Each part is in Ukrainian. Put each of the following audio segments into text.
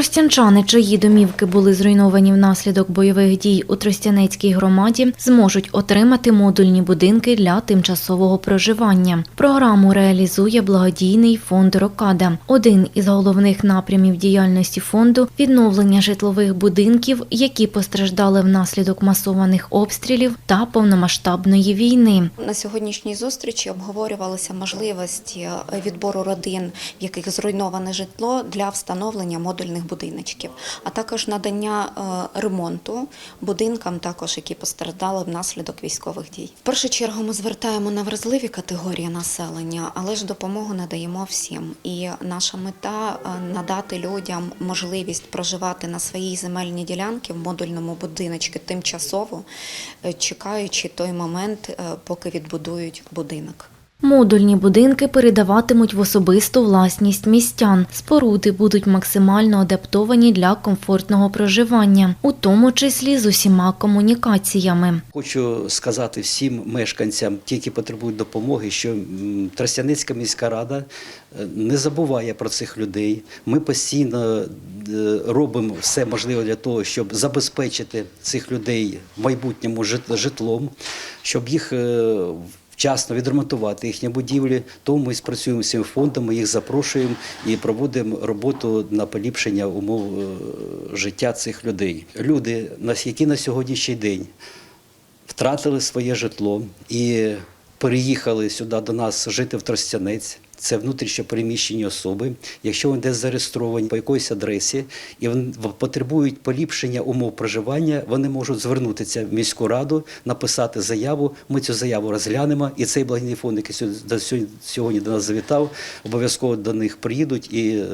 Тростянчани, чиї домівки були зруйновані внаслідок бойових дій у Тростянецькій громаді, зможуть отримати модульні будинки для тимчасового проживання. Програму реалізує благодійний фонд Рокада. Один із головних напрямів діяльності фонду відновлення житлових будинків, які постраждали внаслідок масованих обстрілів та повномасштабної війни. На сьогоднішній зустрічі обговорювалися можливості відбору родин, в яких зруйноване житло для встановлення модульних будиночків, а також надання е, ремонту будинкам, також які постраждали внаслідок військових дій. В першу чергу ми звертаємо на вразливі категорії населення, але ж допомогу надаємо всім. І наша мета е, надати людям можливість проживати на своїй земельній ділянці в модульному будиночку тимчасово, е, чекаючи той момент, поки відбудують будинок. Модульні будинки передаватимуть в особисту власність містян. Споруди будуть максимально адаптовані для комфортного проживання, у тому числі з усіма комунікаціями. Хочу сказати всім мешканцям, ті, які потребують допомоги, що м, Тростянецька міська рада е, не забуває про цих людей. Ми постійно е, робимо все можливе для того, щоб забезпечити цих людей в майбутньому жит- житлом, щоб їх е, вчасно відремонтувати їхні будівлі. Тому ми спрацюємо з цим фондом, ми їх запрошуємо і проводимо роботу на поліпшення умов е, життя цих людей. Люди, які на сьогоднішній день втратили своє житло і переїхали сюди до нас жити в Тростянець. Це внутрішньо переміщені особи. Якщо вони десь зареєстровані по якоїсь адресі і потребують поліпшення умов проживання, вони можуть звернутися в міську раду, написати заяву. Ми цю заяву розглянемо, і цей благодійний фонд, який сьогодні- до нас завітав, обов'язково до них приїдуть і е,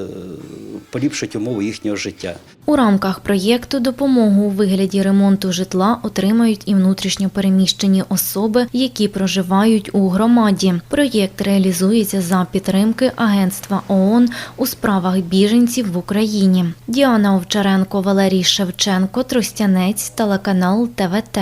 поліпшать умови їхнього життя. У рамках проєкту допомогу у вигляді ремонту житла отримають і внутрішньо переміщені особи, які проживають у громаді. Проєкт реалізується за підтримки Агентства ООН у справах біженців в Україні. Діана Овчаренко, Валерій Шевченко, Тростянець, телеканал ТВТ.